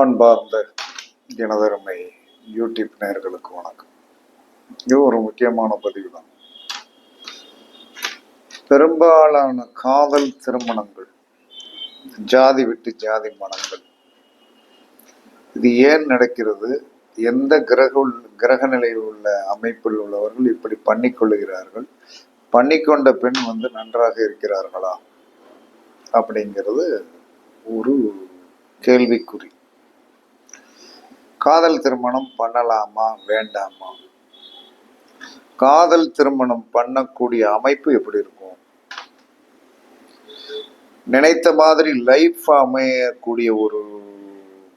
அன்பார்ந்த எனதருமை யூடியூப் நேர்களுக்கு வணக்கம். இது ஒரு முக்கியமான பதிவு தான் பெரும்பாலான காதல் திருமணங்கள் ஜாதி விட்டு ஜாதி மனங்கள் இது ஏன் நடக்கிறது? எந்த கிரக கிரக நிலையில் உள்ள அமைப்பில் உள்ளவர்கள் இப்படி பண்ணிக்கொள்கிறார்கள் பண்ணிக்கொண்ட பெண் வந்து நன்றாக இருக்கிறார்களா? அப்படிங்கிறது ஒரு கேள்விக்குறி. காதல் திருமணம் பண்ணலாமா வேண்டாமா? காதல் திருமணம் பண்ணக்கூடிய அமைப்பு எப்படி இருக்கும்? நினைத்த மாதிரி லைஃப் அமையக்கூடிய ஒரு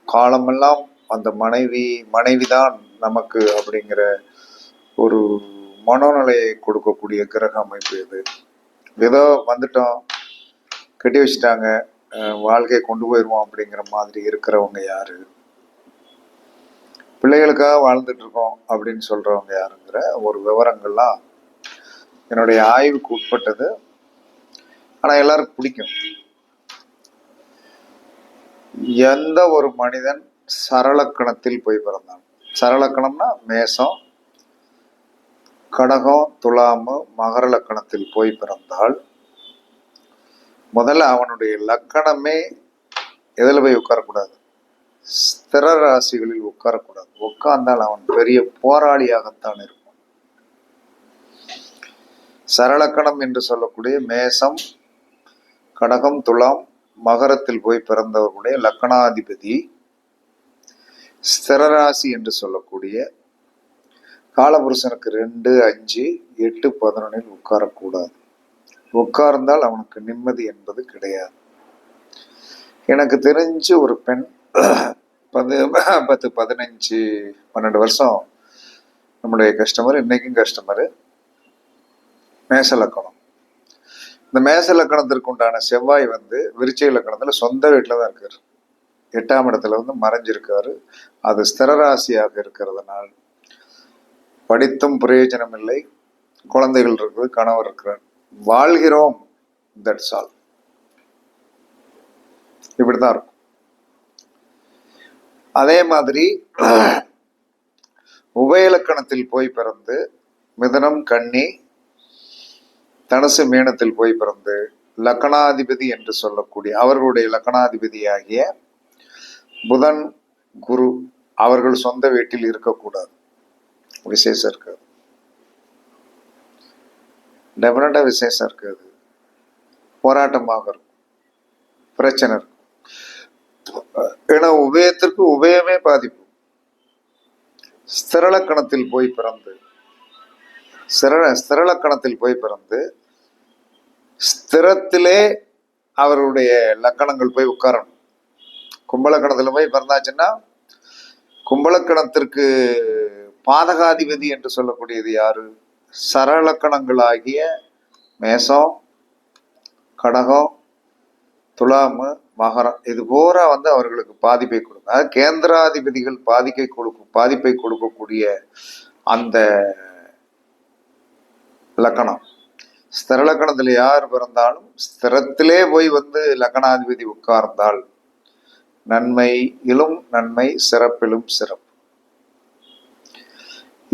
காலமெல்லாம் அந்த மனைவி மனைவிதான் நமக்கு அப்படிங்கிற ஒரு மனோநிலையை கொடுக்கக்கூடிய கிரக அமைப்பு இது. ஏதோ வந்துட்டோம் கட்டி வச்சுட்டாங்க வாழ்க்கையை கொண்டு போயிடுவோம் அப்படிங்கிற மாதிரி இருக்கிறவங்க யாரு? பிள்ளைகளுக்காக வாழ்ந்துட்டு இருக்கோம் அப்படின்னு சொல்றவங்க யாருங்கிற ஒரு விவரங்கள்லாம் என்னுடைய ஆய்வுக்கு உட்பட்டது. ஆனால் எல்லாருக்கும் பிடிக்கும். எந்த ஒரு மனிதன் சரளக்கணத்தில் போய் பிறந்தான்? சரளக்கணம்னா மேசம் கடகம் துலாமு மகர லக்கணத்தில் போய் பிறந்தால் முதல்ல அவனுடைய லக்கணமே எதில் போய் உட்காரக்கூடாது? ஸ்திர ராசிகளில் உட்காரக்கூடாது. உட்கார்ந்தால் அவன் பெரிய போராளியாகத்தான் இருப்பான். சரளக்கணம் என்று சொல்லக்கூடிய மேசம் கடகம் துலாம் மகரத்தில் போய் பிறந்தவர்களுடைய லக்கணாதிபதி ஸ்திரராசி என்று சொல்லக்கூடிய காலபுருஷனுக்கு ரெண்டு அஞ்சு எட்டு பதினொன்னில் உட்காரக்கூடாது. உட்கார்ந்தால் அவனுக்கு நிம்மதி என்பது கிடையாது. எனக்கு தெரிஞ்சு ஒரு பெண் பத்து பத்து பதினஞ்சு பன்னெண்டு வருஷம் நம்முடைய கஸ்டமர் இன்னைக்கும் கஸ்டமரு மேச லக்கணம் இந்த மேச லக்கணத்திற்கு உண்டான செவ்வாய் வந்து விருச்சிக லக்கணத்தில் சொந்த வீட்டில் தான் இருக்கார். எட்டாம் இடத்துல வந்து மறைஞ்சிருக்காரு. அது ஸ்திரராசியாக இருக்கிறதுனால் படித்தும் பிரயோஜனம் இல்லை. குழந்தைகள் இருக்குது கணவர் இருக்கிறார். வாழ்கிறோம். தட்ஸ் ஆல் இப்படிதான் இருக்கும். அதே மாதிரி உபயலக்கணத்தில் போய் பிறந்து மிதனம் கன்னி தனுசு மீனத்தில் போய் பிறந்து லக்கணாதிபதி என்று சொல்லக்கூடிய அவர்களுடைய லக்கணாதிபதியாகிய புதன் குரு அவர்கள் சொந்த வீட்டில் இருக்கக்கூடாது. விசேஷம் இருக்காது டெஃபினட்டா விசேஷம் இருக்காது போராட்டமாக இருக்கும். பிரச்சனை இருக்கும். ஏன்னா உபயத்திற்கு உபயமே பாதிப்பு. ஸ்திரலக்கணத்தில் போய் பிறந்து ஸ்திர ஸ்திரலக்கணத்தில் போய் பிறந்து ஸ்திரத்திலே அவருடைய லக்கணங்கள் போய் உட்காரணும். கும்பலக்கணத்தில் போய் பிறந்தாச்சுன்னா கும்பலக்கணத்திற்கு பாதகாதிபதி என்று சொல்லக்கூடியது யாரு? சரலக்கணங்களாகிய மேசம் கடகம் துலாமு மகரம். இது பூரா வந்து அவர்களுக்கு பாதிப்பை கொடுக்கும். அதாவது கேந்திராதிபதிகள் பாதிக்கை கொடுக்கும் பாதிப்பை கொடுக்கக்கூடிய அந்த லக்கணம். ஸ்திர லக்கணத்தில் யார் பிறந்தாலும் ஸ்திரத்திலே போய் வந்து லக்கணாதிபதி உட்கார்ந்தால் நன்மையிலும் நன்மை சிறப்பிலும் சிறப்பு.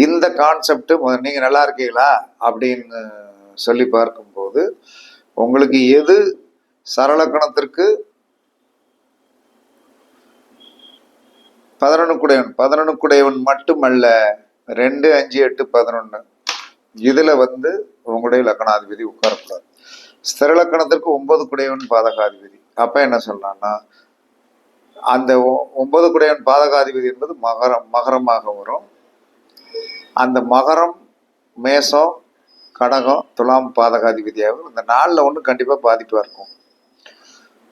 இந்த கான்செப்ட் நீங்க நல்லா இருக்கீங்களா? அப்படின்னு சொல்லி பார்க்கும்போது உங்களுக்கு எது சரலக்கணத்திற்கு பதினொன்னுக்குடையவன் பதினொன்னுக்குடையவன் மட்டுமல்ல ரெண்டு அஞ்சு எட்டு பதினொன்னு. இதுல வந்து உங்களுடைய லக்கணாதிபதி உட்காரக்கூடாது. ஸ்திர லக்கணத்திற்கு ஒன்பது குடையவன் பாதகாதிபதி. அப்ப என்ன சொல்லலாம்னா அந்த ஒ- ஒன்பது குடையவன் பாதகாதிபதி என்பது மகரம் மகரமாக வரும். அந்த மகரம் மேசம் கடகம் துலாம் பாதகாதிபதியாகவும் இந்த நாளில் ஒன்று கண்டிப்பாக பாதிப்பாக இருக்கும்.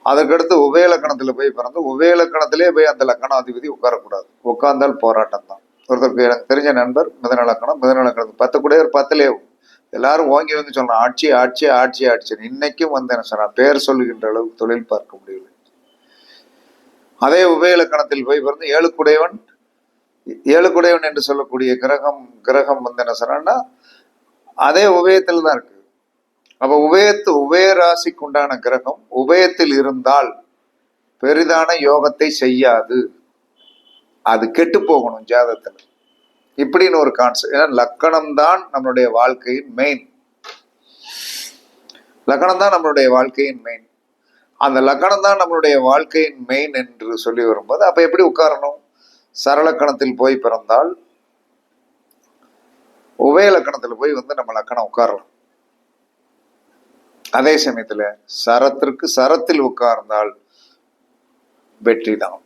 அதுக்கடுத்து உபயலக்கணத்தில் போய் பிறந்து உபயலக்கணத்திலே போய் அந்த லக்கணாதிபதி உட்காரக்கூடாது. உட்கார்ந்தால் போராட்டம் தான் ஒருத்தருக்கு எனக்கு தெரிஞ்ச நண்பர் மிதன லக்கணம் மிதன லக்கணம் பத்து பத்துலே எல்லாரும் ஓங்கி வந்து சொன்னான் ஆட்சி ஆட்சி ஆட்சி ஆட்சி. இன்னைக்கும் வந்து என்ன சொன்னா பேர் சொல்லுகின்ற அளவுக்கு தொழில் பார்க்க முடியல அதே உபயலக்கணத்தில் போய் பிறந்து ஏழுக்குடையவன் ஏழுக்குடையவன் என்று சொல்லக்கூடிய கிரகம் கிரகம் வந்து என்ன சொன்னா அதே உபயத்தில் தான் இருக்கு. அப்ப உபயத்து உபய ராசிக்கு உண்டான கிரகம் உபயத்தில் இருந்தால் பெரிதான யோகத்தை செய்யாது. அது கெட்டு போகணும் ஜாதகத்துல. இப்படின்னு ஒரு கான்செப்ட் ஏன்னா லக்கணம் தான் நம்மளுடைய வாழ்க்கையின் மெயின் லக்கணம் தான் நம்மளுடைய வாழ்க்கையின் மெயின் அந்த லக்கணம் தான் நம்மளுடைய வாழ்க்கையின் மெயின் என்று சொல்லி வரும்போது அப்ப எப்படி உட்காரணும்? சரலக்கணத்தில் போய் பிறந்தால் உபய லக்கணத்தில் போய் வந்து நம்ம லக்கணம் உட்காரலாம். அதே சமயத்துல சரத்திற்கு சரத்தில் உட்கார்ந்தால் வெற்றி தான்.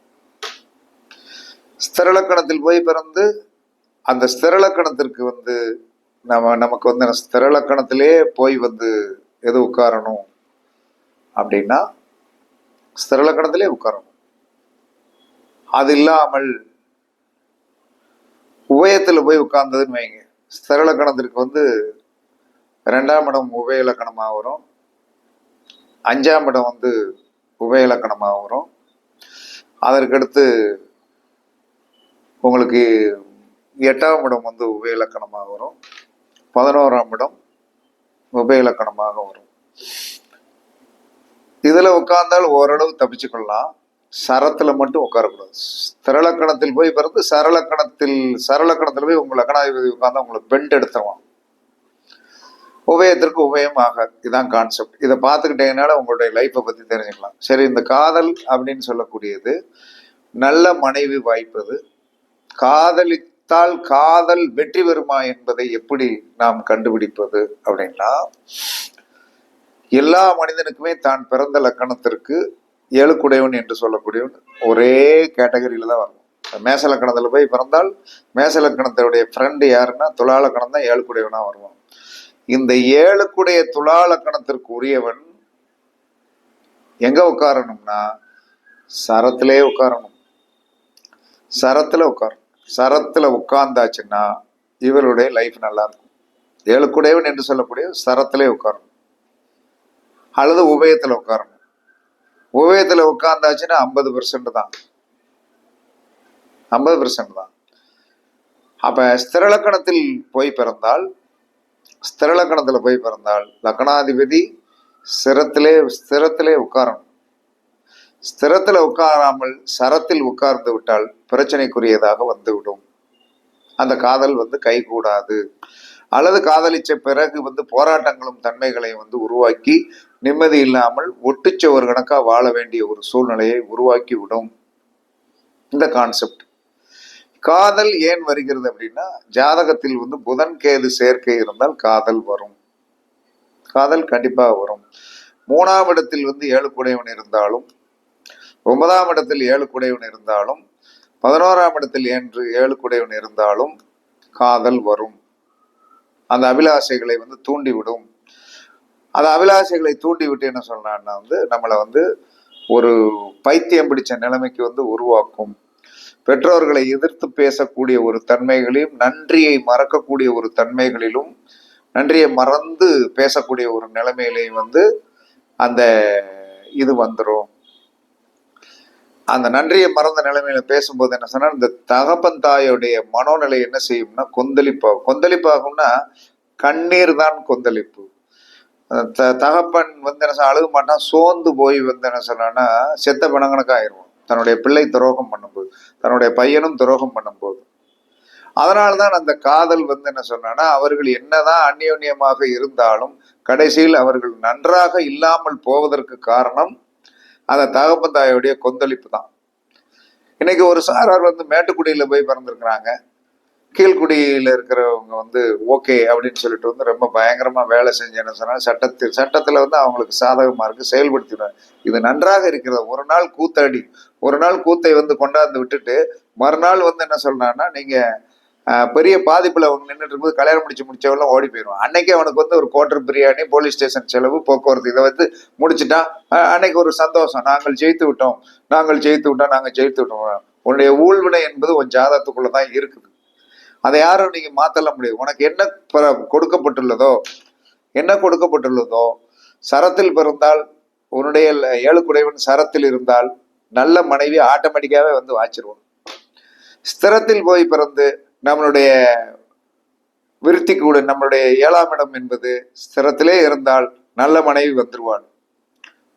ஸ்திரலக்கணத்தில் போய் பிறந்து அந்த ஸ்திரலக்கணத்திற்கு வந்து நம்ம நமக்கு வந்து ஸ்திரலக்கணத்திலே போய் வந்து எது உட்காரணும் அப்படின்னா ஸ்திரலக்கணத்திலே உட்காரணும். அது இல்லாமல் உபயத்தில் போய் உட்கார்ந்ததுன்னு வைங்க. ஸ்திரலக்கணத்திற்கு வந்து ரெண்டாம் இடம் உபய இலக்கணமாக வரும். அஞ்சாம் இடம் வந்து உபய இலக்கணமாக வரும் அதற்கடுத்து உங்களுக்கு எட்டாம் இடம் வந்து உபய இலக்கணமாக வரும் பதினோராம் இடம் உபய இலக்கணமாக வரும் இதில் உட்கார்ந்தால் ஓரளவு தப்பிச்சுக்கொள்ளலாம். சரத்தில் மட்டும் உட்காரக்கூடாது. திரளக்கணத்தில் போய் பிறந்து சரலக்கணத்தில் சரலக்கணத்தில் போய் உங்கள் லக்கணாதிபதி உட்கார்ந்தா உங்களை பெண்ட் எடுத்துருவான். உபயத்திற்கு உபயம் ஆகாது இதுதான் கான்செப்ட் இதை பார்த்துக்கிட்டீங்கனால உங்களுடைய லைஃப்பை பற்றி தெரிஞ்சுக்கலாம். சரி இந்த காதல் அப்படின்னு சொல்லக்கூடியது நல்ல மனைவி வாய்ப்பது காதலித்தால் காதல் வெற்றி பெறுமா என்பதை எப்படி நாம் கண்டுபிடிப்பது அப்படின்னா எல்லா மனிதனுக்குமே தான் பிறந்த லக்கணத்திற்கு ஏழுக்குடையவன் என்று சொல்லக்கூடியவன் ஒரே கேட்டகரியில தான் வரும் மேச போய் பிறந்தால் மேச லக்கணத்தினுடைய ஃப்ரெண்டு யாருன்னா துலா லக்கணம் தான் ஏழுக்குடையவனாக வருவான். இந்த ஏழுக்குடைய துலா லக்கணத்திற்கு உரியவன் எங்க உட்காரணும்னா சரத்திலே உட்காரணும். சரத்துல உட்காரணும். சரத்துல உட்கார்ந்தாச்சுன்னா இவருடைய லைஃப் நல்லா இருக்கும் ஏழுக்குடையவன் என்று சொல்லக்கூடிய சரத்திலே உட்காரணும். அல்லது உபயத்துல உட்காரணும். உபயத்துல உட்கார்ந்தாச்சுன்னா ஐம்பது பெர்சன்ட் தான். ஐம்பது பெர்சன்ட் தான். அப்ப ஸ்திரலக்கணத்தில் போய் பிறந்தால் ஸ்திரலக்கணத்துல போய் பிறந்தால் லக்கணாதிபதி ஸ்திரத்திலே ஸ்திரத்திலே உட்காரணும். ஸ்திரத்தில் உட்காராமல் சரத்தில் உட்கார்ந்து விட்டால் பிரச்சனைக்குரியதாக வந்துவிடும். அந்த காதல் வந்து கைகூடாது. அல்லது காதலிச்ச பிறகு வந்து போராட்டங்களும் தன்மைகளையும் வந்து உருவாக்கி நிம்மதி இல்லாமல் ஒட்டுச்சவர் கணக்காக வாழ வேண்டிய ஒரு சூழ்நிலையை உருவாக்கி விடும் இந்த கான்செப்ட் காதல் ஏன் வருகிறது அப்படின்னா ஜாதகத்தில் வந்து புதன் கேது சேர்க்கை இருந்தால் காதல் வரும். காதல் கண்டிப்பாக வரும். மூணாம் இடத்தில் வந்து ஏழு குடையவன் இருந்தாலும் ஒன்பதாம் இடத்தில் ஏழு குடையவன் இருந்தாலும் பதினோராம் இடத்தில் என்று ஏழு குடையவன் இருந்தாலும் காதல் வரும். அந்த அபிலாஷைகளை வந்து தூண்டிவிடும். அந்த அபிலாஷைகளை தூண்டி விட்டு என்ன சொல்றான்னா வந்து நம்மளை வந்து ஒரு பைத்தியம் பிடிச்ச நிலைமைக்கு வந்து உருவாக்கும். பெற்றோர்களை எதிர்த்து பேசக்கூடிய ஒரு தன்மைகளையும் நன்றியை மறக்கக்கூடிய ஒரு தன்மைகளிலும் நன்றியை மறந்து பேசக்கூடிய ஒரு நிலைமையிலையும் வந்து அந்த இது வந்துடும் அந்த நன்றியை மறந்த நிலைமையில பேசும்போது என்ன சொன்னா இந்த தகப்பன் தாயோடைய மனோநிலை என்ன செய்யும்னா கொந்தளிப்பாகும் கொந்தளிப்பாகும்னா கண்ணீர் தான் கொந்தளிப்பு. த- தகப்பன் வந்து என்ன சொன்னா, அழுக மாட்டான் சோர்ந்து போய் வந்து என்ன சொன்னான்னா செத்த பிணங்கணக்கு தன்னுடைய பிள்ளை துரோகம் பண்ணும்போது தன்னுடைய பையனும் துரோகம் பண்ணும்போது. அதனால்தான் அந்த காதல் வந்து என்ன சொன்னா அவர்கள் என்னதான் அந்யோன்யமாக இருந்தாலும் கடைசியில் அவர்கள் நன்றாக இல்லாமல் போவதற்கு காரணம் அந்த தகப்பன் தாயோடைய கொந்தளிப்பு தான். இன்னைக்கு ஒரு சாரார் வந்து மேட்டுக்குடியில போய் பிறந்திருக்கிறாங்க. கீழ்குடியில இருக்கிறவங்க வந்து ஓகே அப்படின்னு சொல்லிட்டு வந்து ரொம்ப பயங்கரமா வேலை செஞ்சேன்னு சொன்னா சட்டத்தில் சட்டத்துல வந்து அவங்களுக்கு சாதகமா இருக்கு செயல்படுத்தினார் இது நன்றாக இருக்கிறது. ஒரு நாள் கூத்தாடி ஒரு நாள் கூத்தை வந்து கொண்டாந்து விட்டுட்டு மறுநாள் வந்து என்ன சொல்றான்னா நீங்க பெரிய பாதிப்புல அவங்க நின்றுட்டு இருக்கும்போது கல்யாணம் முடிச்சு முடிச்சவெல்லாம் ஓடி போயிடும் அன்னைக்கு அவனுக்கு வந்து ஒரு கோட்டர் பிரியாணி போலீஸ் ஸ்டேஷன் செலவு போக்குவரத்து இதை வந்து முடிச்சுட்டான். அன்னைக்கு ஒரு சந்தோஷம். நாங்கள் ஜெயித்து விட்டோம். நாங்கள் ஜெயித்து விட்டோம். நாங்கள் ஜெயித்து விட்டோம். உன்னுடைய ஊழ்வினை என்பது உன் ஜாதகத்துக்குள்ள தான் இருக்குது. அதை யாரும் நீங்க மாத்தல முடியாது. உனக்கு என்ன ப- கொடுக்கப்பட்டுள்ளதோ என்ன கொடுக்கப்பட்டுள்ளதோ சரத்தில் பிறந்தால் உன்னுடைய ல- ஏழுக்குடையவன் சரத்தில் இருந்தால் நல்ல மனைவி ஆட்டோமேட்டிக்காவே வந்து வாச்சிருவோம். ஸ்திரத்தில் போய் பிறந்து நம்மளுடைய விருத்தி கூட நம்மளுடைய ஏழாம் இடம் என்பது ஸ்திரத்திலே இருந்தால் நல்ல மனைவி வந்துருவாள்.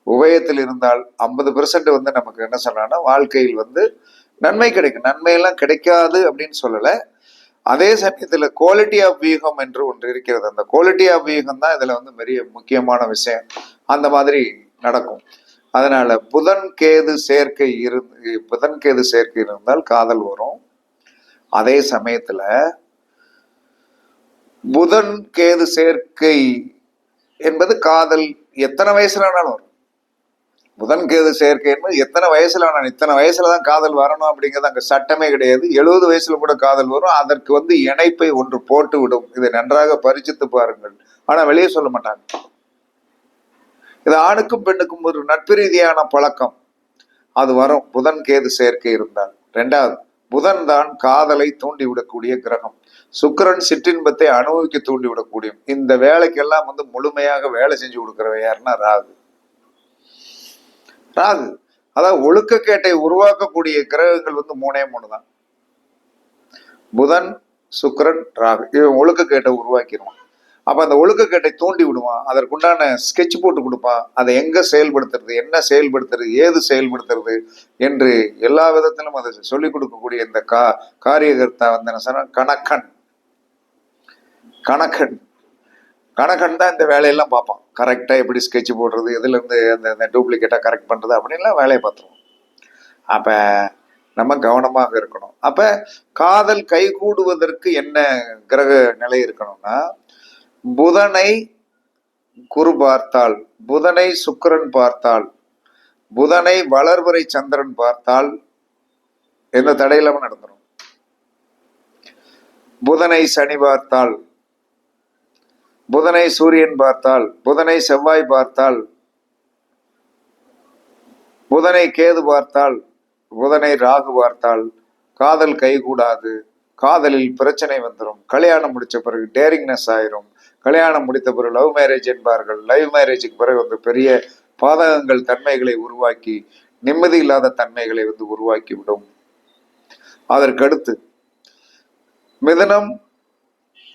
உபயத்தில் இருந்தால் ஐம்பது பெர்சன்ட் வந்து நமக்கு என்ன சொல்லலாம்னா வாழ்க்கையில் வந்து நன்மை கிடைக்கும். நன்மை எல்லாம் கிடைக்காது அப்படின்னு சொல்லலை. அதே சமயத்துல குவாலிட்டி ஆஃப் வியூகம் என்று ஒன்று இருக்கிறது. அந்த குவாலிட்டி ஆஃப் வியூகம் தான் இதுல வந்து பெரிய முக்கியமான விஷயம். அந்த மாதிரி நடக்கும். அதனால புதன் கேது சேர்க்கை இருந்து புதன் கேது சேர்க்கை இருந்தால் காதல் வரும். அதே சமயத்துல புதன் கேது சேர்க்கை என்பது காதல் எத்தனை வயசுல ஆனாலும் வரும். புதன் கேது சேர்க்கை என்பது எத்தனை வயசுல ஆனாலும் இத்தனை வயசுல தான் காதல் வரணும் அப்படிங்கிறது அங்க சட்டமே கிடையாது. எழுபது வயசுல கூட காதல் வரும். அதற்கு வந்து இணைப்பை ஒன்று போட்டு விடும் இதை நன்றாக பரிச்சித்து பாருங்கள். ஆனா வெளியே சொல்ல மாட்டாங்க. இது ஆணுக்கும் பெண்ணுக்கும் ஒரு நட்பு ரீதியான பழக்கம். அது வரும். புதன் கேது சேர்க்கை இருந்தால். ரெண்டாவது புதன் தான் காதலை தூண்டிவிடக்கூடிய கிரகம். சுக்கிரன் சிற்றின்பத்தை அனுபவிக்க தூண்டிவிடக்கூடிய இந்த வேலைக்கெல்லாம் வந்து முழுமையாக வேலை செஞ்சு கொடுக்கிறவ யாருன்னா ராகு. ராகு அதாவது ஒழுக்கக்கேட்டை உருவாக்கக்கூடிய கிரகங்கள் வந்து மூணே மூணு தான். புதன் சுக்கிரன் ராகு. இவன் ஒழுக்கக்கேட்டை உருவாக்கிடுவான் அப்போ அந்த ஒழுக்கக்கேட்டை தூண்டி விடுவான். அதற்குண்டான ஸ்கெட்ச் போட்டு கொடுப்பான். அதை எங்கே செயல்படுத்துறது? என்ன செயல்படுத்துறது? ஏது செயல்படுத்துறது? என்று எல்லா விதத்திலும் அதை சொல்லிக் கொடுக்கக்கூடிய இந்த கா காரியகர்த்தா வந்து என்ன சொன்னா கணக்கன். கணக்கன். கணக்கன் தான் இந்த வேலையெல்லாம் பார்ப்பான். கரெக்டாக எப்படி ஸ்கெட்ச் போடுறது? எதுலேருந்து அந்த அந்த டூப்ளிகேட்டாக கரெக்ட் பண்ணுறது அப்படின்லாம் வேலையை பார்த்துருவோம் அப்போ நம்ம கவனமாக இருக்கணும். அப்போ காதல் கைகூடுவதற்கு என்ன கிரக நிலை இருக்கணும்னா புதனை குரு பார்த்தால் புதனை சுக்கிரன் பார்த்தால் புதனை வளர்வரை சந்திரன் பார்த்தால் எந்த தடையில்லாம நடந்துடும் புதனை சனி பார்த்தால் புதனை சூரியன் பார்த்தால் புதனை செவ்வாய் பார்த்தால் புதனை கேது பார்த்தால் புதனை ராகு பார்த்தால் காதல் கைகூடாது காதலில் பிரச்சனை வந்துடும் கல்யாணம் முடிச்ச பிறகு டேரிங்னஸ் ஆயிரும் கல்யாணம் முடித்த பிறகு லவ் மேரேஜ் என்பார்கள் லவ் மேரேஜுக்கு பிறகு வந்து பெரிய பாதகங்கள் தன்மைகளை உருவாக்கி நிம்மதி இல்லாத தன்மைகளை வந்து உருவாக்கி விடும். அதற்கடுத்து மிதனம்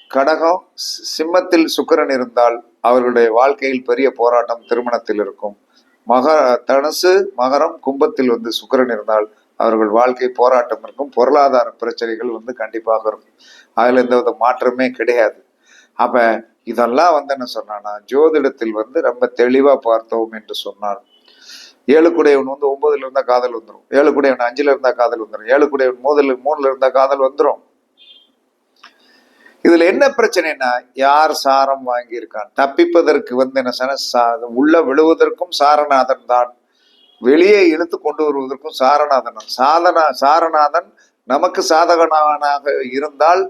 கடகம் சிம்மத்தில் சுக்கரன் இருந்தால் அவர்களுடைய வாழ்க்கையில் பெரிய போராட்டம் திருமணத்தில் இருக்கும். மக தனுசு மகரம் கும்பத்தில் வந்து சுக்கிரன் இருந்தால் அவர்கள் வாழ்க்கை போராட்டம் இருக்கும். பொருளாதார பிரச்சனைகள் வந்து கண்டிப்பாக இருக்கும். அதில் எந்த வித மாற்றமே கிடையாது. அப்ப இதெல்லாம் வந்து என்ன சொன்னான்னா ஜோதிடத்தில் வந்து ரொம்ப தெளிவா பார்த்தோம் என்று சொன்னார். ஏழு குடையவன் வந்து ஒன்பதுல இருந்தா காதல் வந்துடும் ஏழு குடையவன் அஞ்சுல இருந்தா காதல் வந்துடும் ஏழு குடையவன் மூணுல மூணுல இருந்தா காதல் வந்துடும் இதுல என்ன பிரச்சனைனா யார் சாரம் வாங்கியிருக்கான்? தப்பிப்பதற்கு வந்து என்ன சன உள்ள விழுவதற்கும் சாரநாதன் தான். வெளியே இழுத்து கொண்டு வருவதற்கும் சாரநாதன் தான். சாதனா சாரநாதன் நமக்கு சாதகனாக இருந்தால்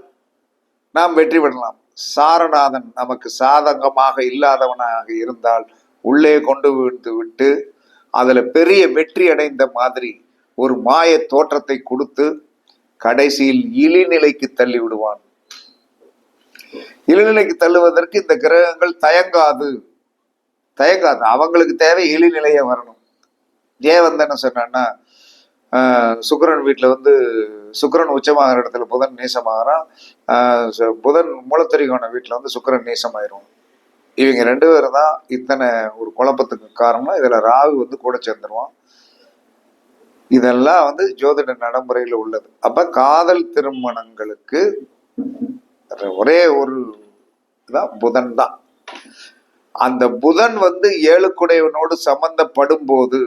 நாம் வெற்றி பெறலாம். சாரநாதன் நமக்கு சாதகமாக இல்லாதவனாக இருந்தால் உள்ளே கொண்டு விட்டு விட்டு அதுல பெரிய வெற்றி அடைந்த மாதிரி ஒரு மாய தோற்றத்தை கொடுத்து கடைசியில் இழிநிலைக்கு தள்ளி விடுவான் இழிநிலைக்கு தள்ளுவதற்கு இந்த கிரகங்கள் தயங்காது. தயங்காது. அவங்களுக்கு தேவை இழிநிலையை வரணும். ஏன் வந்து என்ன சொன்னான்னா ஆஹ் சுக்கிரன் வீட்டுல வந்து சுக்கிரன் உச்சமாகிற இடத்துல புதன் நேசமாகறான். புதன் மூலத்தரிகோண வீட்டில் வந்து சுக்கரன் நீசமாயிரும். இவங்க ரெண்டு பேரும் தான் இத்தனை ஒரு குழப்பத்துக்கு காரணம். இதில் ராகு வந்து கூட சேர்ந்துருவான். இதெல்லாம் வந்து ஜோதிட நடைமுறையில் உள்ளது. அப்போ காதல் திருமணங்களுக்கு ஒரே ஒரு தான் புதன் தான். அந்த புதன் வந்து ஏழுக்குடையவனோடு சம்பந்தப்படும் போது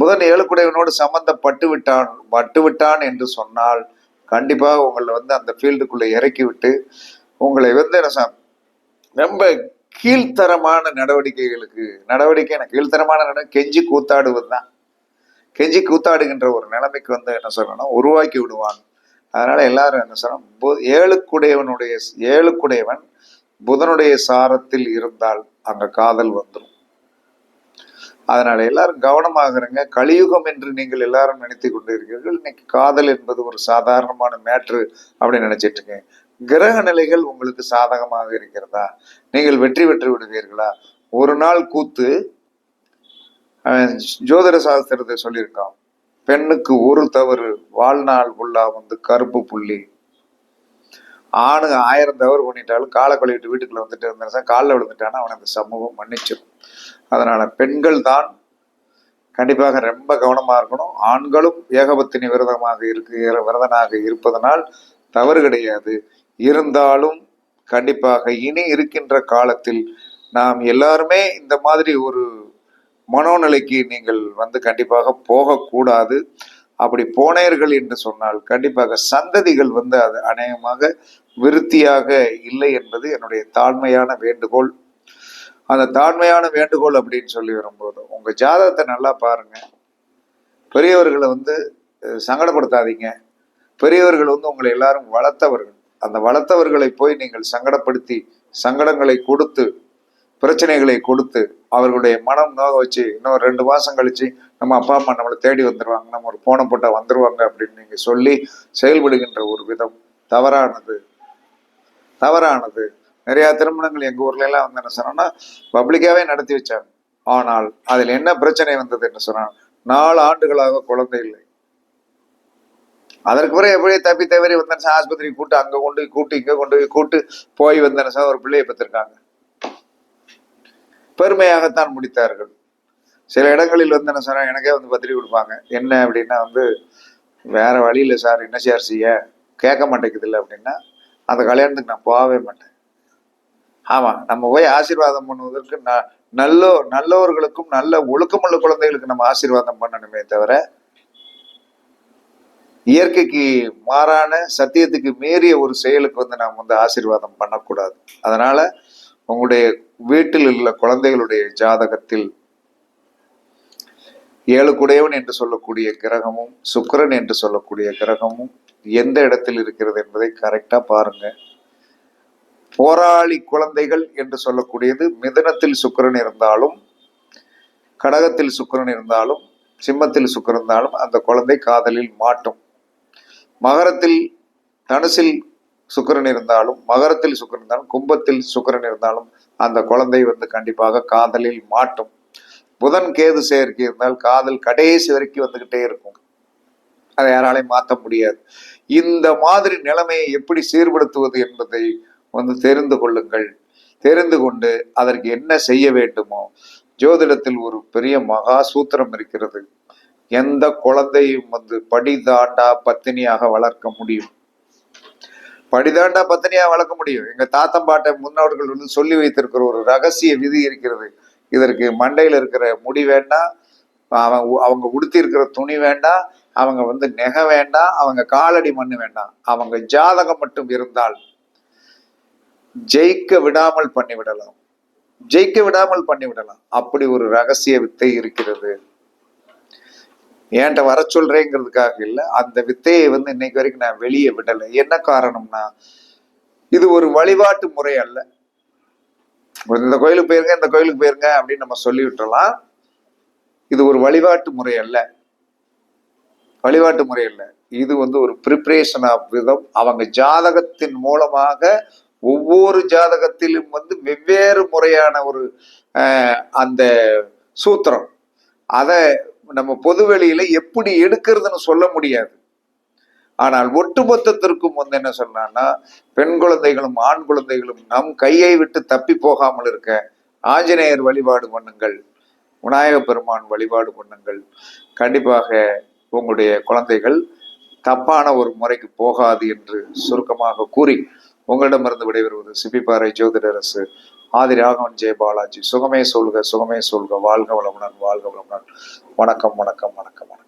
புதன் ஏழுக்குடையவனோடு சம்பந்தப்பட்டு விட்டான் பட்டு விட்டான் என்று சொன்னால் கண்டிப்பாக உங்களை வந்து அந்த ஃபீல்டுக்குள்ளே இறக்கி விட்டு உங்களை வந்து என்ன ரொம்ப கீழ்த்தரமான நடவடிக்கைகளுக்கு நடவடிக்கை எனக்கு கீழ்த்தரமான நட- கெஞ்சி கூத்தாடுவது தான் கெஞ்சி கூத்தாடுகின்ற ஒரு நிலைமைக்கு வந்து என்ன சொல்லணும் உருவாக்கி விடுவான் அதனால எல்லாரும் என்ன சொல்லணும் ஏழுக்குடையவனுடைய ஏழுக்குடையவன் புதனுடைய சாரத்தில் இருந்தால் அங்கே காதல் வந்துடும் அதனால் எல்லாரும் கவனமாக இருங்க கலியுகம் என்று நீங்கள் எல்லாரும் நினைத்து கொண்டிருக்கிறீர்கள். இன்னைக்கு காதல் என்பது ஒரு சாதாரணமான மேட்ரு அப்படின்னு நினைச்சிட்டு இருக்கீங்க கிரக நிலைகள் உங்களுக்கு சாதகமாக இருக்கிறதா? நீங்கள் வெற்றி பெற்று விடுவீர்களா? ஒரு நாள் கூத்து ஜோதிட சாஸ்திரத்தை சொல்லியிருக்கான். பெண்ணுக்கு ஒரு தவறு வாழ்நாள் ஃபுல்லா வந்து கருப்பு புள்ளி. ஆணுங்க ஆயிரம் தவறு பண்ணிட்டாலும் காலை கழுவிட்டு வீட்டுக்குள்ள வந்துட்டு இருந்தேன் காலில் விழுந்துட்டானா அவனை அந்த சமூகம் மன்னிச்சிடும் அதனால் பெண்கள் தான் கண்டிப்பாக ரொம்ப கவனமாக இருக்கணும். ஆண்களும் ஏகபத்தினி விரதமாக இருக்கு விரதனாக இருப்பதனால் தவறு கிடையாது. இருந்தாலும் கண்டிப்பாக இனி இருக்கின்ற காலத்தில் நாம் எல்லாருமே இந்த மாதிரி ஒரு மனோநிலைக்கு நீங்கள் வந்து கண்டிப்பாக போகக்கூடாது. அப்படி போனேர்கள் என்று சொன்னால் கண்டிப்பாக சந்ததிகள் வந்து அது அநேகமாக விருத்தியாக இல்லை என்பது என்னுடைய தாழ்மையான வேண்டுகோள். அந்த தாழ்மையான வேண்டுகோள் அப்படின்னு சொல்லி வரும்போது உங்க ஜாதகத்தை நல்லா பாருங்க. பெரியவர்களை வந்து சங்கடப்படுத்தாதீங்க. பெரியவர்கள் வந்து உங்களை எல்லாரும் வளர்த்தவர்கள். அந்த வளர்த்தவர்களை போய் நீங்கள் சங்கடப்படுத்தி சங்கடங்களை கொடுத்து பிரச்சனைகளை கொடுத்து அவர்களுடைய மனம் நோக வச்சு இன்னும் ரெண்டு மாசம் கழிச்சு நம்ம அப்பா அம்மா நம்மளை தேடி வந்துருவாங்க. நம்ம ஒரு போன போட்டா வந்துருவாங்க அப்படின்னு நீங்க சொல்லி செயல்படுகின்ற ஒரு விதம். தவறானது. தவறானது. நிறைய திருமணங்கள் எங்க ஊர்ல எல்லாம் வந்து என்ன சொன்னோம்னா பப்ளிக்காவே நடத்தி வச்சாங்க. ஆனால் அதில் என்ன பிரச்சனை வந்தது என்ன சொன்னால் நாலு ஆண்டுகளாக குழந்தை இல்லை. அதற்கு பிறகு எப்படியே தப்பி தவறி வந்தேன் ஆஸ்பத்திரி கூட்டு அங்கே கொண்டு போய் கூட்டு இங்கே கொண்டு போய் கூட்டு போய் வந்தேன் சார் ஒரு பிள்ளையை பெற்றிருக்காங்க. பெருமையாகத்தான் முடித்தார்கள். சில இடங்களில் வந்து என்ன சார் எனக்கே வந்து பத்திரிக்கை கொடுப்பாங்க. என்ன அப்படின்னா வந்து வேற வழி இல்லை சார் என்ன சார் செய்ய? கேட்க மாட்டேங்குது இல்லை அப்படின்னா அந்த கல்யாணத்துக்கு நான் போகவே மாட்டேன். ஆமாம் நம்ம போய் ஆசீர்வாதம் பண்ணுவதற்கு ந- நல்லோ நல்லவர்களுக்கும் நல்ல ஒழுக்கமுள்ள குழந்தைகளுக்கு நம்ம ஆசீர்வாதம் பண்ணணுமே தவிர இயற்கைக்கு மாறான சத்தியத்துக்கு மீறிய ஒரு செயலுக்கு வந்து நாம் வந்து ஆசீர்வாதம் பண்ணக்கூடாது. அதனால உங்களுடைய வீட்டில் உள்ள குழந்தைகளுடைய ஜாதகத்தில் ஏழு குடையவன் என்று சொல்லக்கூடிய கிரகமும் சுக்கிரன் என்று சொல்லக்கூடிய கிரகமும் எந்த இடத்தில் இருக்கிறது என்பதை கரெக்டா பாருங்க. போராளி குழந்தைகள் என்று சொல்லக்கூடியது மிதனத்தில் சுக்கிரன் இருந்தாலும் கடகத்தில் சுக்கிரன் இருந்தாலும் சிம்மத்தில் சுக்கிரன் இருந்தாலும் அந்த குழந்தை காதலில் மாட்டும். மகரத்தில் தனுசில் சுக்கரன் இருந்தாலும் மகரத்தில் சுக்கிரன் இருந்தாலும் கும்பத்தில் சுக்கிரன் இருந்தாலும் அந்த குழந்தை வந்து கண்டிப்பாக காதலில் மாட்டும். புதன் கேது சேர்க்கை இருந்தால் காதல் கடைசி வரைக்கும் வந்துகிட்டே இருக்கும். அதை யாராலையும் மாற்ற முடியாது. இந்த மாதிரி நிலைமையை எப்படி சீர்படுத்துவது என்பதை வந்து தெரிந்து கொள்ளுங்கள். தெரிந்து கொண்டு அதற்கு என்ன செய்ய வேண்டுமோ ஜோதிடத்தில் ஒரு பெரிய மகா சூத்திரம் இருக்கிறது. எந்த குழந்தையும் வந்து படி தாண்டா பத்தினியாக வளர்க்க முடியும். படிதாண்டா பத்தினியா வளர்க்க முடியும். எங்க தாத்தம் பாட்டை முன்னோர்கள் வந்து சொல்லி வைத்திருக்கிற ஒரு ரகசிய விதி இருக்கிறது. இதற்கு மண்டையில இருக்கிற முடி வேண்டாம் அவங்க அவங்க உடுத்தி இருக்கிற துணி வேண்டாம் அவங்க வந்து நெகை வேண்டாம் அவங்க காலடி மண்ணு வேண்டாம் அவங்க ஜாதகம் மட்டும் இருந்தால் ஜெயிக்க விடாமல் பண்ணிவிடலாம். ஜெயிக்க விடாமல் பண்ணிவிடலாம். அப்படி ஒரு ரகசிய வித்தை இருக்கிறது. ஏன்ட்ட வர சொல்றேங்கிறதுக்காக இல்லை. அந்த வித்தையை வந்து இன்னைக்கு வரைக்கும் நான் வெளியே விடலை. என்ன காரணம்னா இது ஒரு வழிபாட்டு முறை அல்ல. இந்த கோயிலுக்கு போயிருங்க இந்த கோயிலுக்கு போயிருங்க அப்படின்னு நம்ம சொல்லி விட்டுலாம் இது ஒரு வழிபாட்டு முறை அல்ல. வழிபாட்டு முறை அல்ல. இது வந்து ஒரு ப்ரிப்பரேஷன் ஆஃப் விதம். அவங்க ஜாதகத்தின் மூலமாக ஒவ்வொரு ஜாதகத்திலும் வந்து வெவ்வேறு முறையான ஒரு அந்த சூத்திரம். அதை நம்ம பொதுவெளியில எப்படி எடுக்கிறதுன்னு சொல்ல முடியாது. ஆனால் ஒட்டுமொத்தத்திற்கும் வந்து என்ன சொன்னான்னா பெண் குழந்தைகளும் ஆண் குழந்தைகளும் நம் கையை விட்டு தப்பி போகாமல் இருக்க ஆஞ்சநேயர் வழிபாடு பண்ணுங்கள் விநாயக பெருமான் வழிபாடு பண்ணுங்கள். கண்டிப்பாக உங்களுடைய குழந்தைகள் தப்பான ஒரு முறைக்கு போகாது என்று சுருக்கமாக கூறி உங்களிடமிருந்து விடைபெறுவது சிப்பிப்பாறை ஜோதிடரசு ஆதி ராகவன் ஜெய பாலாஜி. சுகமே சொல்க சுகமே சொல்க. வாழ்க வளமுடன் வாழ்க வளமுடன். வணக்கம் வணக்கம் வணக்கம் வணக்கம்.